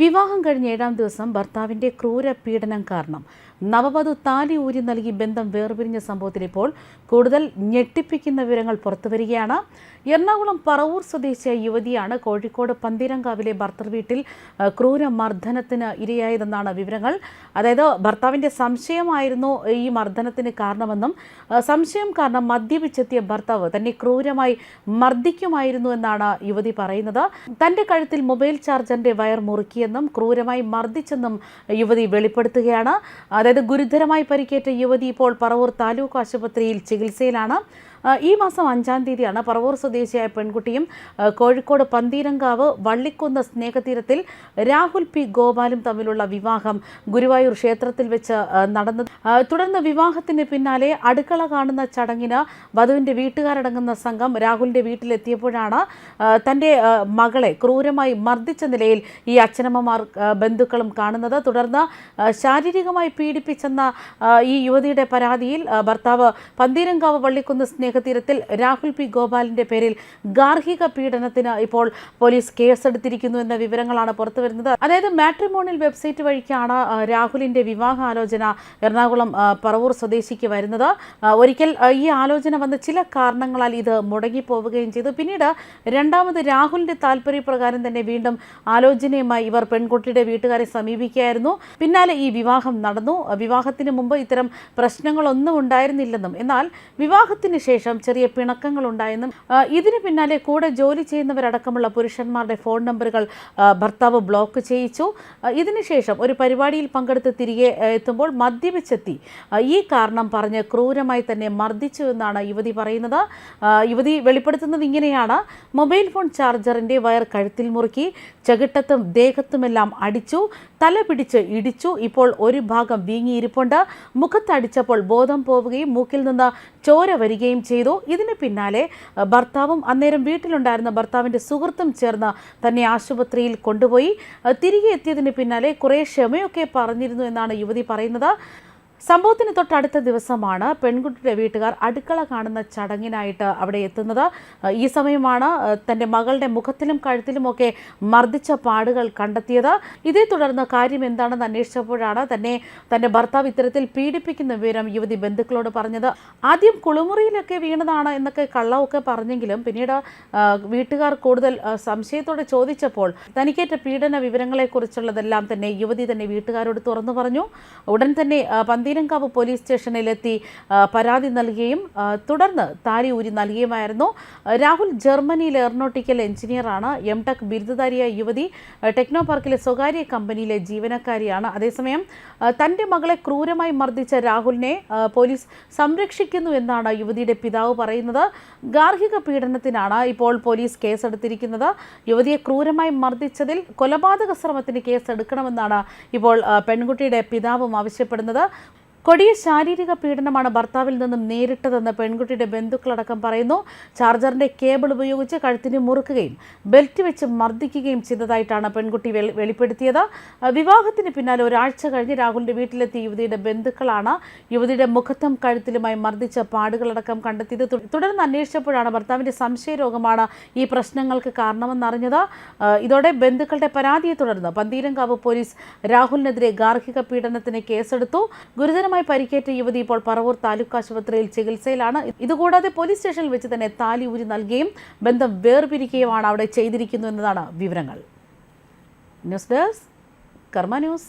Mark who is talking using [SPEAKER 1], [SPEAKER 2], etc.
[SPEAKER 1] വിവാഹം കഴിഞ്ഞ ഏഴാം ദിവസം ഭർത്താവിന്റെ ക്രൂര പീഡനം കാരണം നവവധു താലി ഊരി നൽകി ബന്ധം വേർപിരിഞ്ഞ സംഭവത്തിൽ ഇപ്പോൾ കൂടുതൽ ഞെട്ടിപ്പിക്കുന്ന വിവരങ്ങൾ പുറത്തുവരികയാണ്. എറണാകുളം പറവൂർ സ്വദേശിയായ യുവതിയാണ് കോഴിക്കോട് പന്തീരങ്കാവിലെ ഭർത്തർ വീട്ടിൽ ക്രൂര മർദ്ദനത്തിന് ഇരയായതെന്നാണ് വിവരങ്ങൾ. അതായത് ഭർത്താവിന്റെ സംശയമായിരുന്നു ഈ മർദ്ദനത്തിന് കാരണമെന്നും സംശയം കാരണം മദ്യപിച്ചെത്തിയ ഭർത്താവ് തന്നെ ക്രൂരമായി മർദ്ദിക്കുമായിരുന്നു എന്നാണ് യുവതി പറയുന്നത്. തന്റെ കഴുത്തിൽ മൊബൈൽ ചാർജറിന്റെ വയർ മുറുക്കിയെന്നും ക്രൂരമായി മർദ്ദിച്ചെന്നും യുവതി വെളിപ്പെടുത്തുകയാണ്. അതായത് ഗുരുതരമായി പരിക്കേറ്റ യുവതി ഇപ്പോൾ പറവൂർ താലൂക്ക് ആശുപത്രിയിൽ ചികിത്സയിലാണ്. ഈ മാസം അഞ്ചാം തീയതിയാണ് പറവൂർ സ്വദേശിയായ പെൺകുട്ടിയും കോഴിക്കോട് പന്തീരങ്കാവ് വള്ളിക്കുന്ന് സ്നേഹതീരത്തിൽ രാഹുൽ പി ഗോപാലും തമ്മിലുള്ള വിവാഹം ഗുരുവായൂർ ക്ഷേത്രത്തിൽ വെച്ച് നടന്നു തുടർന്ന് വിവാഹത്തിന് പിന്നാലെ അടുക്കള കാണുന്ന ചടങ്ങിന് വധുവിന്റെ വീട്ടുകാരടങ്ങുന്ന സംഘം രാഹുലിന്റെ വീട്ടിലെത്തിയപ്പോഴാണ് തന്റെ മകളെ ക്രൂരമായി മർദ്ദിച്ച നിലയിൽ ഈ അച്ഛനമ്മമാർ ബന്ധുക്കളും കാണുന്നത്. തുടർന്ന് ശാരീരികമായി പീഡിപ്പിച്ചെന്ന ഈ യുവതിയുടെ പരാതിയിൽ ഭർത്താവ് പന്തീരങ്കാവ് വള്ളിക്കുന്ന് സ്നേഹതീരത്തിൽ രാഹുൽ പി ഗോപാലിന്റെ പേരിൽ ഗാർഹിക പീഡനത്തിന് ഇപ്പോൾ പോലീസ് കേസെടുത്തിരിക്കുന്നു എന്ന വിവരങ്ങളാണ് പുറത്തു വരുന്നത്. അതായത് മാട്രിമോണിയൽ വെബ്സൈറ്റ് വഴിക്കാണ് രാഹുലിന്റെ വിവാഹാലോചന എറണാകുളം പറവൂർ സ്വദേശിക്ക് വരുന്നത്. ഒരിക്കൽ ഈ ആലോചന വന്ന ചില കാരണങ്ങളാൽ ഇത് മുടങ്ങിപ്പോവുകയും ചെയ്തു. പിന്നീട് രണ്ടാമത് രാഹുലിന്റെ താല്പര്യപ്രകാരം തന്നെ വീണ്ടും ആലോചനയുമായി ഇവർ പെൺകുട്ടിയുടെ വീട്ടുകാരെ സമീപിക്കുകയായിരുന്നു. പിന്നാലെ ഈ വിവാഹം നടന്നു. വിവാഹത്തിന് മുമ്പ് ഇത്തരം പ്രശ്നങ്ങളൊന്നും ഉണ്ടായിരുന്നില്ലെന്നും. എന്നാൽ വിവാഹത്തിന് ശേഷം ചെറിയ പിണക്കങ്ങൾ ഉണ്ടായെന്നും ആ, ഇതിന് പിന്നാലെ കൂടെ ജോലി ചെയ്യുന്നവരടക്കമുള്ള പുരുഷന്മാരുടെ ഫോൺ നമ്പറുകൾ ഭർത്താവ് ബ്ലോക്ക് ചെയ്യിച്ചു. ഇതിനുശേഷം ഒരു പരിപാടിയിൽ പങ്കെടുത്ത് തിരികെ എത്തുമ്പോൾ മദ്യപിച്ചെത്തി. ഈ കാരണം പറഞ്ഞ് ക്രൂരമായി തന്നെ മർദ്ദിച്ചു എന്നാണ് യുവതി പറയുന്നത്. യുവതി വെളിപ്പെടുത്തുന്നത് ഇങ്ങനെയാണ്. മൊബൈൽ ഫോൺ ചാർജറിന്റെ വയർ കഴുത്തിൽ മുറുക്കി ചകിട്ടത്തും ദേഹത്തുമെല്ലാം അടിച്ചു തല പിടിച്ച് ഇടിച്ചു. ഇപ്പോൾ ഒരു ഭാഗം വീങ്ങിയിരിപ്പുണ്ട്. മുഖത്തടിച്ചപ്പോൾ ബോധം പോവുകയും മൂക്കിൽ നിന്ന് ചോര വരികയും ചെയ്തു. ഇതിന് പിന്നാലെ ഭർത്താവും അന്നേരം വീട്ടിലുണ്ടായിരുന്ന ഭർത്താവിന്റെ സുഹൃത്തും ചേർന്ന് തന്നെ ആശുപത്രിയിൽ കൊണ്ടുപോയി. തിരികെ എത്തിയതിന് പിന്നാലെ കുറേ ക്ഷമയൊക്കെ പറഞ്ഞിരുന്നു എന്നാണ് യുവതി പറയുന്നത്. സംഭവത്തിന് തൊട്ടടുത്ത ദിവസമാണ് പെൺകുട്ടിയുടെ വീട്ടുകാർ അടുക്കള കാണുന്ന ചടങ്ങിനായിട്ട് അവിടെ എത്തുന്നത്. ഈ സമയമാണ് തന്റെ മകളുടെ മുഖത്തിലും കഴുത്തിലുമൊക്കെ മർദ്ദിച്ച പാടുകൾ കണ്ടെത്തിയത്. ഇതേ തുടർന്ന് കാര്യം എന്താണെന്ന് അന്വേഷിച്ചപ്പോഴാണ് തന്നെ തന്റെ ഭർത്താവ് ഇത്തരത്തിൽ പീഡിപ്പിക്കുന്ന വിവരം യുവതി ബന്ധുക്കളോട് പറഞ്ഞത്. ആദ്യം കുളിമുറിയിലൊക്കെ വീണതാണ് എന്നൊക്കെ കള്ളമൊക്കെ പറഞ്ഞെങ്കിലും പിന്നീട് വീട്ടുകാർ കൂടുതൽ സംശയത്തോടെ ചോദിച്ചപ്പോൾ തനിക്കേറ്റ പീഡന വിവരങ്ങളെക്കുറിച്ചുള്ളതെല്ലാം തന്നെ യുവതി തന്നെ വീട്ടുകാരോട് തുറന്നു പറഞ്ഞു. ഉടൻ തന്നെ പന്തീരങ്കാവ് പോലീസ് സ്റ്റേഷനിലെത്തി പരാതി നൽകുകയും തുടർന്ന് താരി ഊരി നൽകുകയുമായിരുന്നു രാഹുൽ ജർമ്മനിയിലെ എയറോനോട്ടിക്കൽ എഞ്ചിനീയറാണ്. എം ടെക് ബിരുദധാരിയായ യുവതി ടെക്നോ പാർക്കിലെ സ്വകാര്യ കമ്പനിയിലെ ജീവനക്കാരിയാണ്. അതേസമയം തന്റെ മകളെ ക്രൂരമായി മർദ്ദിച്ച രാഹുലിനെ പോലീസ് സംരക്ഷിക്കുന്നു എന്നാണ് യുവതിയുടെ പിതാവ് പറയുന്നത്. ഗാർഹിക പീഡനത്തിനാണ് ഇപ്പോൾ പോലീസ് കേസെടുത്തിരിക്കുന്നത്. യുവതിയെ ക്രൂരമായി മർദ്ദിച്ചതിൽ കൊലപാതക ശ്രമത്തിന് കേസെടുക്കണമെന്നാണ് ഇപ്പോൾ പെൺകുട്ടിയുടെ പിതാവും ആവശ്യപ്പെടുന്നത്. കൊടിയ ശാരീരിക പീഡനമാണ് ഭർത്താവിൽ നിന്നും നേരിട്ടതെന്ന് പെൺകുട്ടിയുടെ ബന്ധുക്കളടക്കം പറയുന്നു. ചാർജറിന്റെ കേബിൾ ഉപയോഗിച്ച് കഴുത്തിന് മുറുക്കുകയും ബെൽറ്റ് വെച്ച് മർദ്ദിക്കുകയും ചെയ്തതായിട്ടാണ് പെൺകുട്ടി വെളി- വെളിപ്പെടുത്തിയത്. വിവാഹത്തിന് പിന്നാലെ ഒരാഴ്ച കഴിഞ്ഞ് രാഹുലിന്റെ വീട്ടിലെത്തിയ യുവതിയുടെ ബന്ധുക്കളാണ് യുവതിയുടെ മുഖത്തും കഴുത്തിലുമായി മർദ്ദിച്ച പാടുകളടക്കം കണ്ടെത്തിയത്. തുടർന്ന് അന്വേഷിച്ചപ്പോഴാണ് ഭർത്താവിന്റെ സംശയരോഗമാണ് ഈ പ്രശ്നങ്ങൾക്ക് കാരണമെന്നറിഞ്ഞത്. ഇതോടെ ബന്ധുക്കളുടെ പരാതിയെ തുടർന്ന് പന്തീരങ്കാവ് പോലീസ് രാഹുലിനെതിരെ ഗാർഹിക പീഡനത്തിന് കേസെടുത്തു. ഗുരുതരമായി പരിക്കേറ്റ യുവതി ഇപ്പോൾ പറവൂർ താലൂക്ക് ആശുപത്രിയിൽ ചികിത്സയിലാണ്. ഇതുകൂടാതെ പോലീസ് സ്റ്റേഷനിൽ വെച്ച് തന്നെ താലി ഊരി നൽകുകയും ബന്ധം വേർപിരിക്കുകയുമാണ് അവിടെ ചെയ്തിരിക്കുന്നു എന്നതാണ് വിവരങ്ങൾ. News desk Karma news.